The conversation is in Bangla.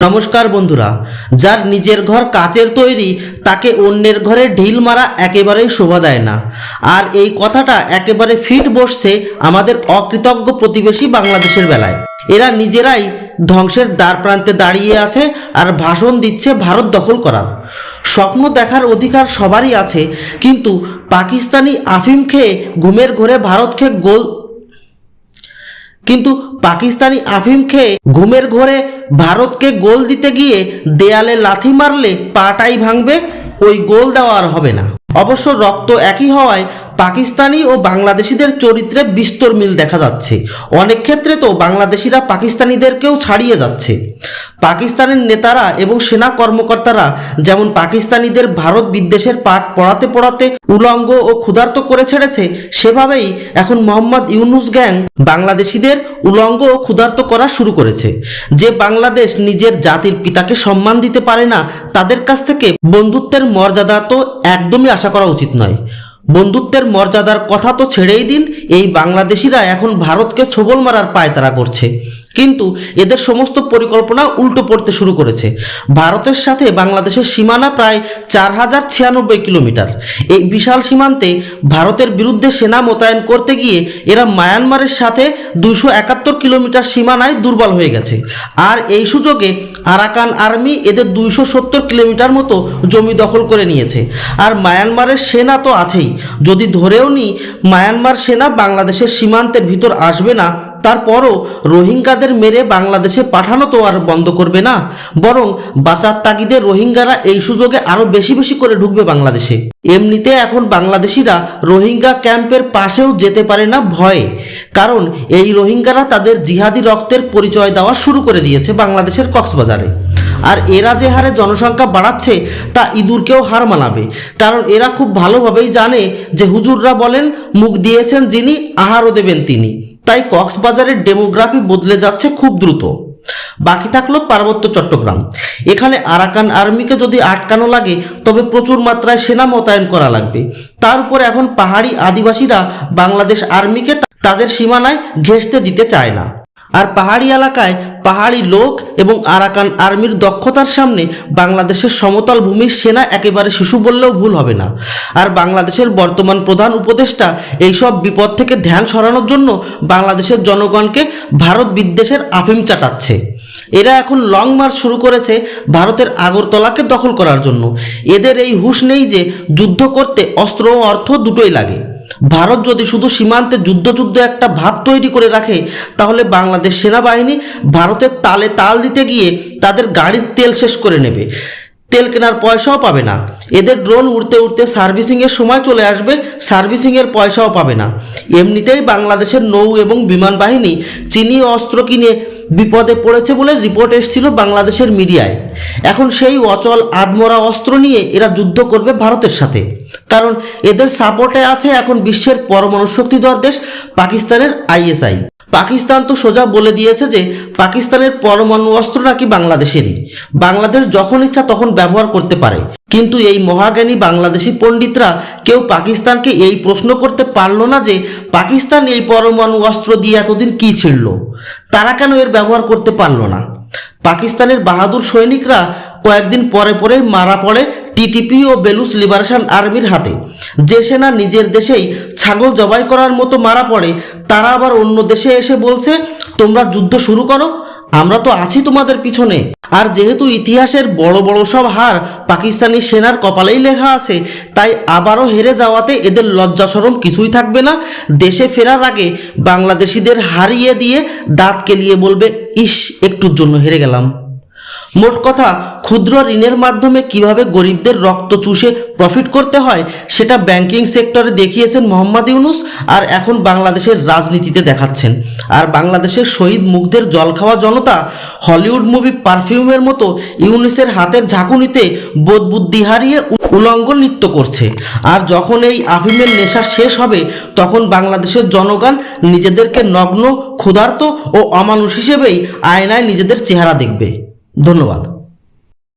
নমস্কার বন্ধুরা, যার নিজের ঘর কাচের তৈরি, তাকে অন্যের ঘরে ঢিল মারা একেবারেই শোভা দেয় না। আর এই কথাটা একেবারে ফিট বসছে আমাদের অকৃতজ্ঞ প্রতিবেশী বাংলাদেশের বেলায়। এরা নিজেরাই ধ্বংসের দ্বার প্রান্তে দাঁড়িয়ে আছে আর ভাষণ দিচ্ছে ভারত দখল করার। স্বপ্ন দেখার অধিকার সবারই আছে, কিন্তু পাকিস্তানি আফিম খেয়ে ঘুমের ঘরে ভারতকে গোল কিন্তু পাকিস্তানি আফিম খেয়ে ঘুমের ঘোরে ভারতকে গোল দিতে গিয়ে দেয়ালে লাথি মারলে পাটাই ভাঙবে, ওই গোল দেওয়া আর হবে না। অবশ্য রক্ত একই হওয়ায় পাকিস্তানি ও বাংলাদেশিদের চরিত্রে বিস্তর মিল দেখা যাচ্ছে। অনেক ক্ষেত্রে তো বাংলাদেশিরা পাকিস্তানিদেরকেও ছাড়িয়ে যাচ্ছে। পাকিস্তানের নেতারা এবং সেনা কর্মকর্তারা যেমন পাকিস্তানিদের ভারত বিদ্বেষের পাঠ পড়াতে পড়াতে উলঙ্গ ও ক্ষুধার্ত করে ছেড়েছে, সেভাবেই এখন মোহাম্মদ ইউনুস গ্যাং বাংলাদেশিদের উলঙ্গ ও ক্ষুধার্ত করা শুরু করেছে। যে বাংলাদেশ নিজের জাতির পিতাকে সম্মান দিতে পারে না, তাদের কাছ থেকে বন্ধুত্বের মর্যাদা তো একদমই আশা করা উচিত নয়। বন্ধুত্বের মর্যাদার কথা তো ছেড়েই দিন, এই বাংলাদেশিরা এখন ভারতকে ছোবল মারার পায়তারা করছে। কিন্তু এদের সমস্ত পরিকল্পনা উল্টো পড়তে শুরু করেছে। ভারতের সাথে বাংলাদেশের সীমানা প্রায় চার হাজার ছিয়ানব্বই কিলোমিটার। এই বিশাল সীমান্তে ভারতের বিরুদ্ধে সেনা মোতায়েন করতে গিয়ে এরা মায়ানমারের সাথে দুশো একাত্তর কিলোমিটার সীমানায় দুর্বল হয়ে গেছে। আর এই সুযোগে আরাকান আর্মি এদের দুইশো সত্তর কিলোমিটার মতো জমি দখল করে নিয়েছে। আর মায়ানমারের সেনা তো আছেই। যদি ধরেও নিই মায়ানমার সেনা বাংলাদেশের সীমান্তের ভিতর আসবে না তারপরও রোহিঙ্গাদের মেরে বাংলাদেশে পাঠানো তো আর বন্ধ করবে না, বরং বাঁচার তাগিদে রোহিঙ্গারা এই সুযোগে আরও বেশি বেশি করে ঢুকবে বাংলাদেশে। এমনিতে এখন বাংলাদেশিরা রোহিঙ্গা ক্যাম্পের পাশেও যেতে পারে না ভয়ে, কারণ এই রোহিঙ্গারা তাদের জিহাদি রক্তের পরিচয় দেওয়া শুরু করে দিয়েছে বাংলাদেশের কক্সবাজারে। আর এরা যে হারে জনসংখ্যা বাড়াচ্ছে তা ইঁদুরকেও হার মানাবে, কারণ এরা খুব ভালোভাবেই জানে যে হুজুররা বলেন, মুখ দিয়েছেন যিনি, আহারও দেবেন তিনি। তাই কক্সবাজারের ডেমোগ্রাফি বদলে যাচ্ছে খুব দ্রুত। বাকি থাকল পার্বত্য চট্টগ্রাম। এখানে আরাকান আর্মিকে যদি আটকানো লাগে, তবে প্রচুর মাত্রায় সেনা মোতায়েন করা লাগবে। তার উপর এখন পাহাড়ি আদিবাসীরা বাংলাদেশ আর্মিকে তাদের সীমানায় ঘেঁষতে দিতে চায় না। আর পাহাড়ি এলাকায় পাহাড়ি লোক এবং আরাকান আর্মির দক্ষতার সামনে বাংলাদেশের সমতল ভূমির সেনা একেবারে শিশু বললেও ভুল হবে না। আর বাংলাদেশের বর্তমান প্রধান উপদেষ্টা এইসব বিপদ থেকে ধ্যান সরানোর জন্য বাংলাদেশের জনগণকে ভারত বিদ্বেষের আফিম চাটাচ্ছে। এরা এখন লং মার্চ শুরু করেছে ভারতের আগরতলাকে দখল করার জন্য। এদের এই হুঁশ নেই যে যুদ্ধ করতে অস্ত্র ও অর্থ দুটোই লাগে। ভারত যদি শুধু সীমান্তে যুদ্ধ যুদ্ধ একটা ভাব তৈরি করে রাখে, তাহলে বাংলাদেশ সেনাবাহিনী ভারতের তালে তাল দিতে গিয়ে তাদের গাড়ির তেল শেষ করে নেবে। তেল কেনার পয়সাও পাবে না। এদের ড্রোন উড়তে উড়তে সার্ভিসিংয়ের সময় চলে আসবে, সার্ভিসিংয়ের পয়সাও পাবে না। এমনিতেই বাংলাদেশের নৌ এবং বিমান বাহিনী চিনি অস্ত্র কিনে বিপদে পড়েছে বলে রিপোর্ট এসেছিল বাংলাদেশের মিডিয়ায়। এখন সেই অচল আদমরা অস্ত্র নিয়ে এরা যুদ্ধ করবে ভারতের সাথে। কারণ এদের সাপোর্টে আছে এখন বিশ্বের পরমাণু শক্তিধর দেশ পাকিস্তানের আইএসআই। পাকিস্তান তো সোজা বলে দিয়েছে যে পাকিস্তানের পরমাণু অস্ত্র নাকি বাংলাদেশেরই। বাংলাদেশ যখন ইচ্ছা তখন ব্যবহার করতে পারে। কিন্তু এই মহাজ্ঞানী বাংলাদেশি পণ্ডিতরা কেউ পাকিস্তানকে এই প্রশ্ন করতে পারল না যে পাকিস্তান এই পরমাণু অস্ত্র দিয়ে এতদিন কী ছিড়ল তারা কেন এর ব্যবহার করতে পারল না? পাকিস্তানের বাহাদুর সৈনিকরা কয়েকদিন পরে পরে মারা পড়ে টিটিপি ও বেলুস লিবারেশন আর্মির হাতে। যে সেনা নিজের দেশেই ছাগল জবাই করার মতো মারা পড়ে, তারা আবার অন্য দেশে এসে বলছে, তোমরা যুদ্ধ শুরু করো আমরা তো আছি তোমাদের পিছনে। আর যেহেতু ইতিহাসের বড় বড় সব হার পাকিস্তানি সেনার কপালেই লেখা আছে, তাই আবারও হেরে যাওয়াতে এদের লজ্জা সরম কিছুই থাকবে না। দেশে ফেরার আগে বাংলাদেশিদের হারিয়ে দিয়ে দাঁত কেলিয়ে বলবে, ইস, একটুর জন্য হেরে গেলাম। মোট কথা, ক্ষুদ্র ঋণের মাধ্যমে কীভাবে গরিবদের রক্ত চুষে প্রফিট করতে হয়, সেটা ব্যাংকিং সেক্টরে দেখিয়েছেন মোহাম্মদ ইউনুস আর এখন বাংলাদেশের রাজনীতিতে দেখাচ্ছেন। আর বাংলাদেশের শহীদ মুগ্ধের জল খাওয়া জনতা, হলিউড মুভি পারফিউমের মতো ইউনুসের হাতের ঝাঁকুনিতে বোধ বুদ্ধি হারিয়ে উলঙ্গ নৃত্য করছে। আর যখন এই আফিমের নেশা শেষ হবে, তখন বাংলাদেশের জনগণ নিজেদেরকে নগ্ন, ক্ষুধার্ত ও অমানুষ হিসেবেই আয়নায় নিজেদের চেহারা দেখবে। ধন্যবাদ।